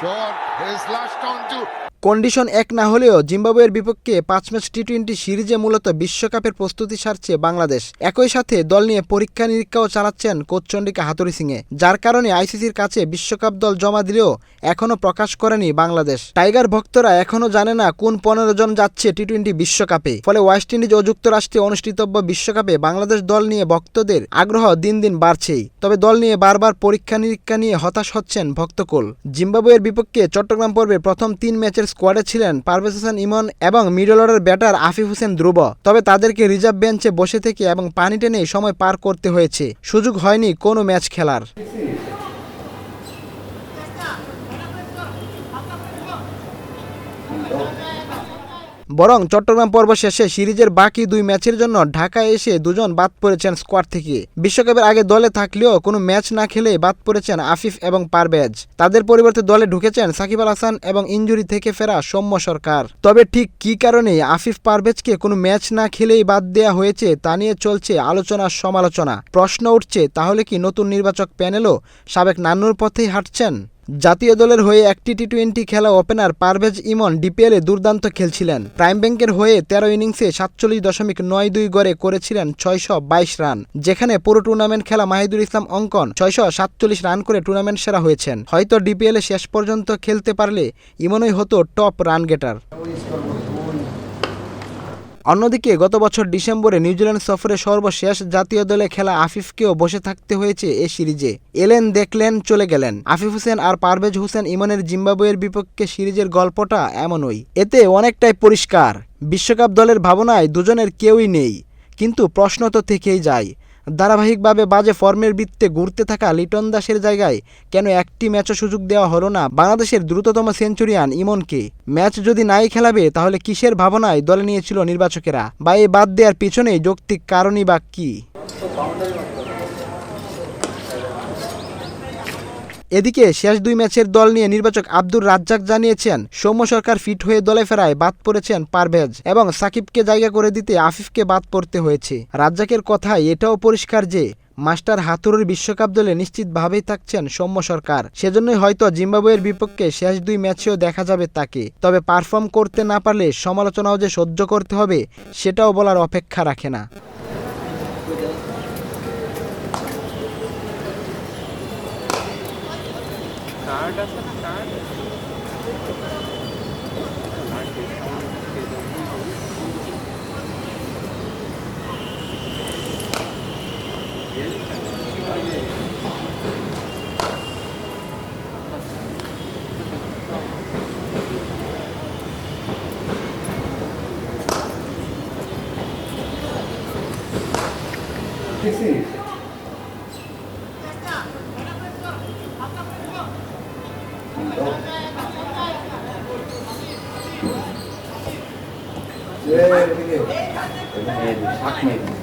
John is lashed onto condition এক না হলেও জিম্বাবুয়ের বিপক্ষে পাঁচ ম্যাচ টি টোয়েন্টি সিরিজে মূলত বিশ্বকাপের প্রস্তুতি সারছে বাংলাদেশ। একই সাথে দল নিয়ে পরীক্ষা নিরীক্ষাও চালাচ্ছেন কোচ চন্ডিকা হাতুরি সিংয়ে যার কারণে আইসিসির কাছে বিশ্বকাপ দল জমা দিলেও এখনও প্রকাশ করেনি বাংলাদেশ। টাইগার ভক্তরা এখনও জানে না কোন পনেরো জন যাচ্ছে টি টোয়েন্টি বিশ্বকাপে। ফলে ওয়েস্ট ইন্ডিজ ও যুক্তরাষ্ট্রে অনুষ্ঠিতব্য বিশ্বকাপে বাংলাদেশ দল নিয়ে ভক্তদের আগ্রহ দিন দিন বাড়ছেই। তবে দল নিয়ে বারবার পরীক্ষা নিরীক্ষা নিয়ে হতাশ হচ্ছেন ভক্তকুল। জিম্বাবুয়ের বিপক্ষে চট্টগ্রাম পর্বে প্রথম তিন ম্যাচের স্কোয়াডে ছিলেন পারভেজ হোসেন ইমন এবং middle order batter Afif Hossain Dhruba. তবে তাদেরকে রিজার্ভ বেঞ্চে বসে থেকে এবং পানি টেনে সময় পার করতে হয়েছে। সুযোগ হয়নি কোনো ম্যাচ খেলার। বরং চট্টগ্রাম পর্ব শেষে সিরিজের বাকি দুই ম্যাচের জন্য ঢাকায় এসে দুজন বাদ পড়েছেন স্কোয়াড থেকে। বিশ্বকাপের আগে দলে থাকলেও কোনো ম্যাচ না খেলে বাদ পড়েছেন আফিফ এবং পারভেজ। তাদের পরিবর্তে দলে ঢুকেছেন সাকিব আল হাসান এবং ইঞ্জুরি থেকে ফেরা সৌম্য সরকার। তবে ঠিক কী কারণে আফিফ পারভেজকে কোনো ম্যাচ না খেলেই বাদ দেওয়া হয়েছে তা নিয়ে চলছে আলোচনা সমালোচনা। প্রশ্ন উঠছে, তাহলে কি নতুন নির্বাচক প্যানেলও সাবেক নান্নুর পথেই হাঁটছেন? জাতীয় দলের হয়ে একটি টি টোয়েন্টি খেলা ওপেনার পারভেজ ইমন ডিপিএলে দুর্দান্ত খেলছিলেন। প্রাইম ব্যাংকের হয়ে তেরো ইনিংসে সাতচল্লিশ দশমিক নয় দুই গড়ে করেছিলেন ছয়শো বাইশ রান, যেখানে পুরো টুর্নামেন্ট খেলা মাহিদুল ইসলাম অঙ্কন ছয়শো সাতচল্লিশ রান করে টুর্নামেন্ট সেরা হয়েছেন। হয়তো ডিপিএলে শেষ পর্যন্ত খেলতে পারলে ইমনই হতো টপ রান গেটার। অন্যদিকে গত বছর ডিসেম্বরে নিউজিল্যান্ড সফরে সর্বশেষ জাতীয় দলে খেলা আফিফকেও বসে থাকতে হয়েছে এ সিরিজে। এলেন দেখলেন চলে গেলেন। আফিফ হোসেন আর পারভেজ হোসেন ইমনের জিম্বাবুয়ের বিপক্ষে সিরিজের গল্পটা এমনই। এতে অনেকটাই পরিষ্কার। বিশ্বকাপ দলের ভাবনায় দুজনের কেউই নেই। কিন্তু প্রশ্ন তো থেকেই যায়। ধারাবাহিকভাবে বাজে ফর্মের বৃত্তে ঘুরতে থাকা লিটন দাসের জায়গায় কেন একটি ম্যাচও সুযোগ দেওয়া হলো না বাংলাদেশের দ্রুততম সেঞ্চুরিয়ান ইমনকে? ম্যাচ যদি নাই খেলাবে, তাহলে কিসের ভাবনায় দলে নিয়েছিল নির্বাচকেরা? বা এই বাদ দেওয়ার পিছনে যৌক্তিক কারণই বা কী? এদিকে শেষ দুই ম্যাচের দল নিয়ে নির্বাচক আব্দুর রাজ্জাক জানিয়েছেন, সৌম্য সরকার ফিট হয়ে দলে ফেরায় বাদ পড়েছেন পারভেজ এবং সাকিবকে জায়গা করে দিতে আফিফকে বাদ পড়তে হয়েছে। রাজ্জাকের কথায় এটাও পরিষ্কার যে, মাস্টার হাতুরুর বিশ্বকাপ দলে নিশ্চিতভাবেই থাকছেন সৌম্য সরকার। সেজন্যই হয়তো জিম্বাবুয়ের বিপক্ষে শেষ দুই ম্যাচেও দেখা যাবে তাকে। তবে পারফর্ম করতে না পারলে সমালোচনাও যে সহ্য করতে হবে, সেটাও বলার অপেক্ষা রাখে না। carga, tá essa carga. O que é isso? Card yeah, নেই।